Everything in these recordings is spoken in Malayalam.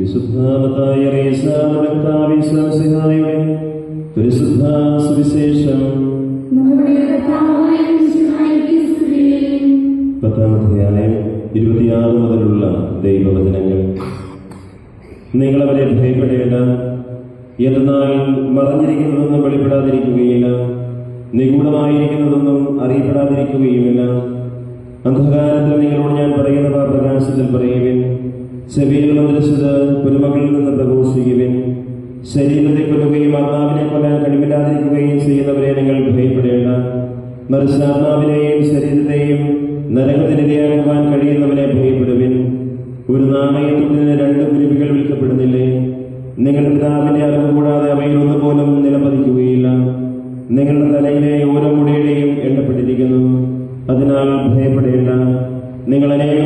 വിശുദ്ധാമതായ റേസായുടെ പരിശുദ്ധ സുവിശേഷം. നമ്മുടെ കർത്താവായ മിശിഹായിക്ക് സ്തുതി. പത്താം അധ്യായം ഇരുപത്തിയാറ് മുതലുള്ള ദൈവവചനങ്ങൾ. നിങ്ങളവരെ ഭയപ്പെടേണ്ട. എന്നാൽ മറഞ്ഞിരിക്കുന്നതൊന്നും വെളിപ്പെടാതിരിക്കുകയില്ല. നിഗൂഢമായിരിക്കുന്നതൊന്നും അറിയപ്പെടാതിരിക്കുകയുമില്ല. അന്ധകാരത്തിൽ നിങ്ങളോട് ഞാൻ പറയുന്നവ പ്രകാശത്തിൽ പറയുവിൻ. ചെവിയിൽ മന്ത്രിച്ചത് പുതുമകളിൽ നിന്ന് പ്രഘോഷിക്കുവിൻ ശരീരത്തെ കൊല്ലുകയും ആത്മാവിനെ കൊല്ലാൻ കഴിവില്ലാതിരിക്കുകയും ചെയ്യുന്നവരെ നിങ്ങൾ ഭയപ്പെടേണ്ട. മറിച്ച് ആത്മാവിനെയും ശരീരത്തെയും നരകത്തിനിരയാക്കുവാൻ കഴിയുന്നവനെ ഭയപ്പെടുവിൻ. ഒരു നാണയത്തിന് രണ്ട് കുരുവികൾ വിൽക്കപ്പെടുന്നില്ലേ? നിങ്ങളുടെ പിതാവിന്റെ അറിവ് കൂടാതെ അവയിൽ ഒന്നുപോലും നിലപതിക്കുകയില്ല. നിങ്ങളുടെ തലയിലെ ഓരോ മുടിയുടെയും എണ്ണപ്പെട്ടിരിക്കുന്നു. അതിനാൽ ഭയപ്പെടേണ്ട. നിങ്ങൾ അനേകം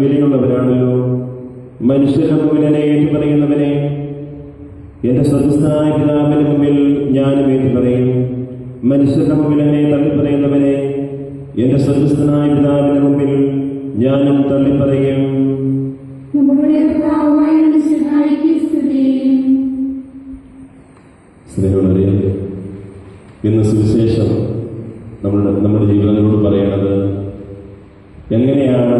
വിലയുള്ളവരാണല്ലോ. മനുഷ്യരുടെ മുമ്പിൽ ഏറ്റു ഏറ്റുപറയുന്നവനെ എന്റെ സ്വതസ്ഥായ പിതാവിന് മുമ്പിൽ ഞാനും ഏറ്റു പറയും മനുഷ്യരുടെ മുമ്പിൽ എന്നെ തള്ളിപ്പറയുന്നവനെ എന്റെ സ്വതസ്ഥനായ പിതാവിന് മുമ്പിൽ ഞാനും സ്തുതി. സ്നേഹമുള്ളവരെ ഇന്ന് സുവിശേഷം നമ്മുടെ നമ്മുടെ ജീവിതങ്ങളോട് പറയണത് എങ്ങനെയാണ്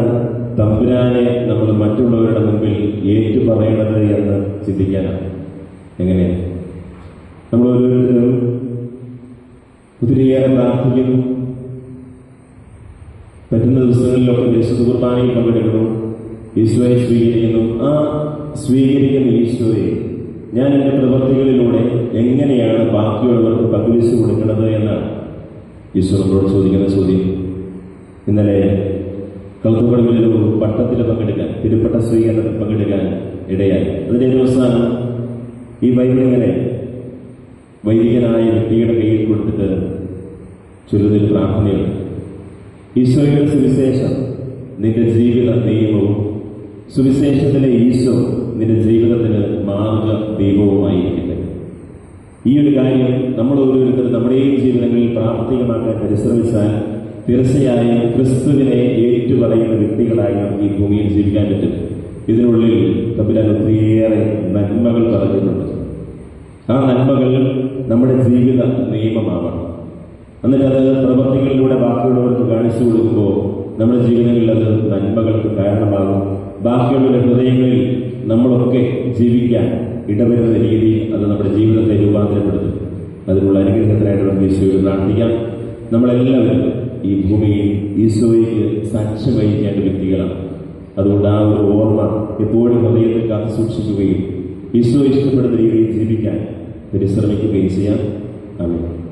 തമ്പുരാനെ നമ്മൾ മറ്റുള്ളവരുടെ മുമ്പിൽ ഏറ്റു പറയണത് എന്ന് ചിന്തിക്കാനാണ്. എങ്ങനെയാണ് നമ്മൾ ഓരോരുത്തരും ഒത്തിരിയേറെ പ്രാർത്ഥിക്കുന്നു. പറ്റുന്ന ദിവസങ്ങളിലൊക്കെ ദേശത്ത് കുർബാനയിൽ പങ്കെടുക്കുന്നു. ഈശോയെ സ്വീകരിക്കുന്നു. ആ സ്വീകരിക്കുന്ന ഈശോയെ ഞാൻ എന്റെ പ്രവൃത്തികളിലൂടെ എങ്ങനെയാണ് ബാക്കിയുള്ളവർക്ക് പങ്കുവെച്ചു കൊടുക്കുന്നത് എന്നാണ് ഈശോ നമ്മളോട് ചോദിക്കുന്ന ചോദ്യം. ഇന്നലെ ഒരു പട്ടത്തിൽ പങ്കെടുക്കാൻ തിരുപ്പട്ട സ്വീകരണത്തിൽ പങ്കെടുക്കാൻ ഇടയായി. അതിന്റെ ദിവസമാണ് ഈ വൈദികനെ വൈദികനായ വ്യക്തിയുടെ കയ്യിൽ കൊടുത്തിട്ട് ചുരുതിൽ പ്രാർത്ഥനയുണ്ട് ഈശോയുടെ സുവിശേഷം നിന്റെ ജീവിത നിയമവും സുവിശേഷത്തിലെ ഈശോ നിന്റെ ജീവിതത്തിന് മാർഗ ദൈവവുമായിരിക്കട്ടെ. ഈ ഒരു കാര്യം നമ്മൾ ഓരോരുത്തരും നമ്മുടെയും ജീവിതങ്ങളിൽ പ്രാവർത്തികമാക്കാൻ പരിശ്രമിച്ചാൽ തീർച്ചയായും ക്രിസ്തുവിനെ ഏറ്റുപറയുന്ന വ്യക്തികളായി നമുക്ക് ഈ ഭൂമിയിൽ ജീവിക്കാൻ പറ്റും. ഇതിനുള്ളിൽ തമ്മിൽ ഒത്തിരിയേറെ നന്മകൾ പറഞ്ഞിട്ടുണ്ട് ആ നന്മകൾ നമ്മുടെ ജീവിത നിയമമാവണം. എന്നിട്ട് അത് പ്രവൃത്തികളിലൂടെ ബാക്കിയുള്ളവർക്ക് കാണിച്ചു കൊടുക്കുമ്പോൾ നമ്മുടെ ജീവിതങ്ങളിൽ അത് നന്മകൾക്ക് കാരണമാകും. ബാക്കിയുള്ളവരുടെ ഹൃദയങ്ങളിൽ നമ്മളൊക്കെ ജീവിക്കാൻ ഇടവരുന്ന രീതിയിൽ അത് നമ്മുടെ ജീവിതത്തെ രൂപാന്തരപ്പെടുത്തും. അതിനുള്ള അനുഗ്രഹത്തിനായിട്ട് നമുക്ക് ഈശോയിൽ പ്രാർത്ഥിക്കാം. നമ്മളെല്ലാവരും ഈ ഭൂമിയിൽ ഈശോയ്ക്ക് സാക്ഷ്യം വഹിക്കേണ്ട വ്യക്തികളാണ്. അതുകൊണ്ട് ആ ഒരു ഓർമ്മ എപ്പോഴും ഹൃദയത്തിൽ കാത്തു സൂക്ഷിക്കുകയും ഈശോ ഇഷ്ടപ്പെടുന്ന രീതിയിൽ ജീവിക്കാൻ പരിശ്രമിക്കുകയും ചെയ്യാം. ആമേൻ.